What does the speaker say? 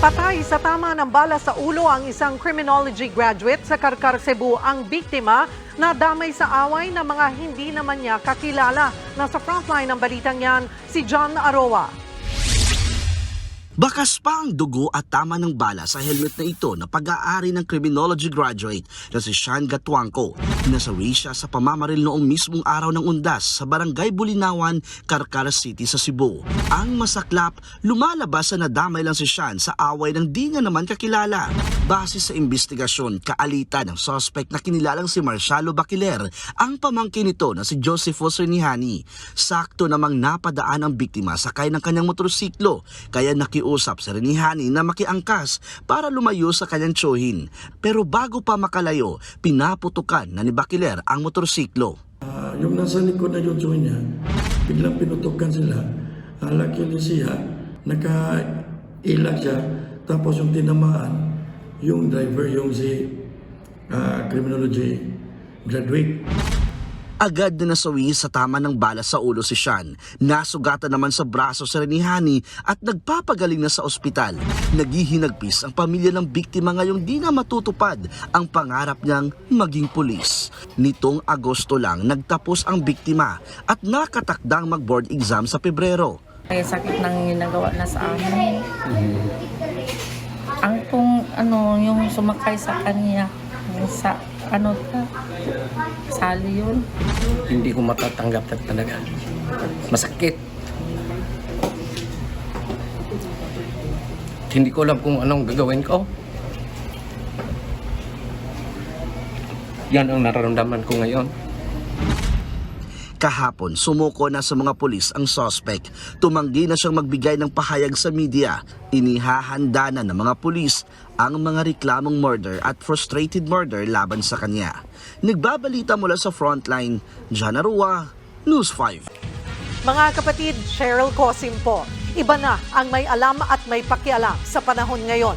Patay sa tama ng bala sa ulo ang isang criminology graduate sa Karkar, Cebu ang biktima na damay sa away ng mga hindi naman niya kakilala. Nasa frontline ng balitang yan, si John Aroa. Bakas pa ang dugo at tama ng bala sa helmet na ito na pag-aari ng criminology graduate na si Sean Gatwangko. Nasawi siya sa pamamaril noong mismong araw ng undas sa barangay Bulinawan, Carcara City sa Cebu. Ang masaklap, lumalabas na nadamay lang si Sean sa away ng di nga naman kakilala. Base sa investigasyon, kaalita ng suspect na kinilalang si Marcialo Baquiler, ang pamangkin nito na si Josephus Renihani. Sakto namang napadaan ang biktima sakay ng kanyang motorsiklo, kaya nakiusap si Renihani na makiangkas para lumayo sa kanyang tsuhin. Pero bago pa makalayo, pinaputukan na ni Baquiler ang motorsiklo. Ah, yung nasa likod na yung joint niya, biglang pinutukan sila. Uh, luckily siya, nakailag siya. Tapos yung tinamaan, yung driver, yung si ah, criminology graduate. Agad na nasawi sa tama ng bala sa ulo si Sean. Nasugatan naman sa braso si Renihani at nagpapagaling na sa ospital. Naghihinagpis ang pamilya ng biktima ngayong di na matutupad ang pangarap niyang maging pulis. Nitong Agosto lang nagtapos ang biktima at nakatakdang mag-board exam sa Pebrero. Kaya sakit ng ginagawa na sa amin. Ang kung ano, yung sumakay sa kanya, sa ano sali yun. hindi ko matatanggap na talaga. Masakit. Hindi ko alam kung anong gagawin ko. Yan ang nararamdaman ko ngayon. Kahapon, sumuko na sa mga pulis ang suspect. Tumanggi na siyang magbigay ng pahayag sa media. Inihahanda na ng mga pulis ang mga reklamong murder at frustrated murder laban sa kanya. Nagbabalita mula sa frontline, Jana Rua, News 5. Mga kapatid, Cheryl Cosim po. Iba na ang may alam at may pakialam sa panahon ngayon.